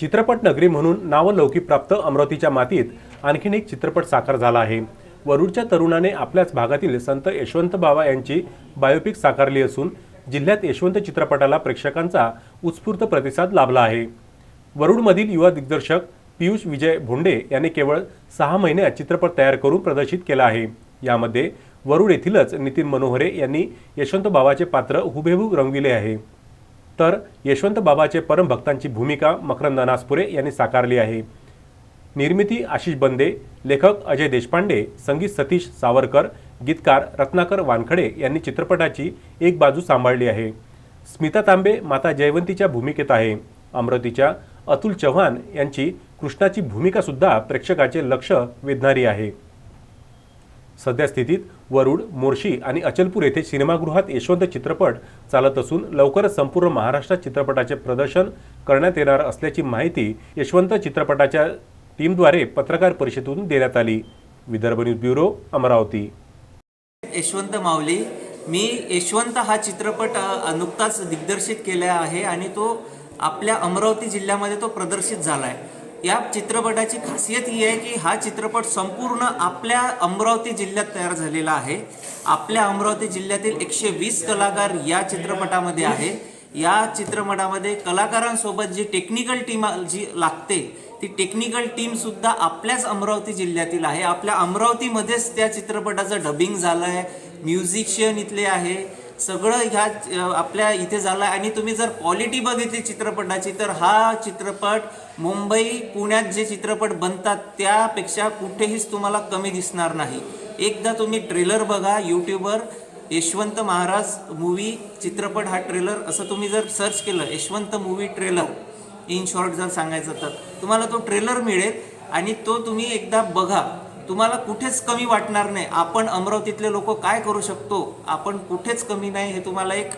चित्रपट नगरी म्हणून नावलौकिक प्राप्त अमरावतीच्या मातीत आणखीन एक चित्रपट साकार झाला आहे. वरुडच्या तरुणाने आपल्याच भागातील संत यशवंत बाबा यांची बायोपिक साकारली असून जिल्ह्यात यशवंत चित्रपटाला प्रेक्षकांचा उत्स्फूर्त प्रतिसाद लाभला आहे. वरुडमधील युवा दिग्दर्शक पियुष विजय भोंडे यांनी केवळ सहा महिन्यात चित्रपट तयार करून प्रदर्शित केला आहे. यामध्ये वरुड येथीलच नितीन मनोहरे यांनी यशवंत बाबाचे पात्र हुबेहूब रंगविले आहे. तर यशवंत बाबाचे परमभक्तांची भूमिका मकरंद नासपुरे यांनी साकारली आहे. निर्मिती आशिष बंदे लेखक अजय देशपांडे संगीत सतीश सावरकर गीतकार रत्नाकर वानखडे यांनी चित्रपटाची एक बाजू सांभाळली आहे. स्मिता तांबे माता जयवंतीच्या भूमिकेत आहे. अमरावतीच्या अतुल चव्हाण यांची कृष्णाची भूमिकासुद्धा प्रेक्षकाचे लक्ष वेधणारी आहे. सध्या स्थितीत वरुड मोर्शी आणि अचलपूर येथे सिनेमागृहात यशवंत चित्रपट चालत असून लवकरच संपूर्ण महाराष्ट्रात चित्रपटाचे प्रदर्शन करण्यात येणार असल्याची माहिती यशवंत चित्रपटाच्या टीमद्वारे पत्रकार परिषदेतून देण्यात आली. Vidarbha news bureau Amravati. Yashwant Mauli मी यशवंत हा चित्रपट नुकताच दिग्दर्शित केला आहे आणि तो आपल्या अमरावती जिल्ह्यामध्ये तो प्रदर्शित झाला आहे या चित्रपटाची खासियत ही आहे की हा चित्रपट संपूर्ण आपल्या अमरावती जिल्ह्यात तयार झालेला आहे. आपल्या अमरावती जिल्ह्यातील एकशे वीस कलाकार या चित्रपटामध्ये आहे. या चित्रपटामध्ये कलाकारांसोबत जी टेक्निकल टीम जी लागते ती टेक्निकल टीम सुद्धा आपल्याच अमरावती जिल्ह्यातील आहे. आपल्या अमरावतीमध्येच त्या चित्रपटाचं डबिंग झालं आहे म्युझिशियन इथले आहे. सगळं ह्या आपल्या इथे झालं आहे आणि तुम्ही जर क्वालिटी बघितली चित्रपटाची तर हा चित्रपट मुंबई पुण्यात जे चित्रपट बनतात त्यापेक्षा कुठेहीच तुम्हाला कमी दिसणार नाही. एकदा तुम्ही ट्रेलर बघा यूट्यूबवर यशवंत महाराज मूवी चित्रपट हा ट्रेलर असं तुम्ही जर सर्च केलं Yashwant movie trailer in short जर सांगायचं तर तुम्हाला तो ट्रेलर मिळेल. आणि तो तुम्ही एकदा बघा. तुम्हाला कुठेच कमी वाटणार नाही. आपण अमरावतीतले लोक काय करू शकतो? आपण कुठेच कमी नाही हे तुम्हाला एक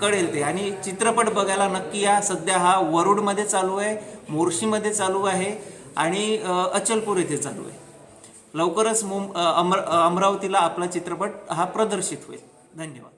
कळेल ते. आणि चित्रपट बघायला नक्की या. सध्या हा वरुडमध्ये चालू आहे मोर्शीमध्ये चालू आहे आणि अचलपूर येथे चालू आहे. लवकरच मुं अमर अमरावतीला आपला चित्रपट हा प्रदर्शित होईल. धन्यवाद.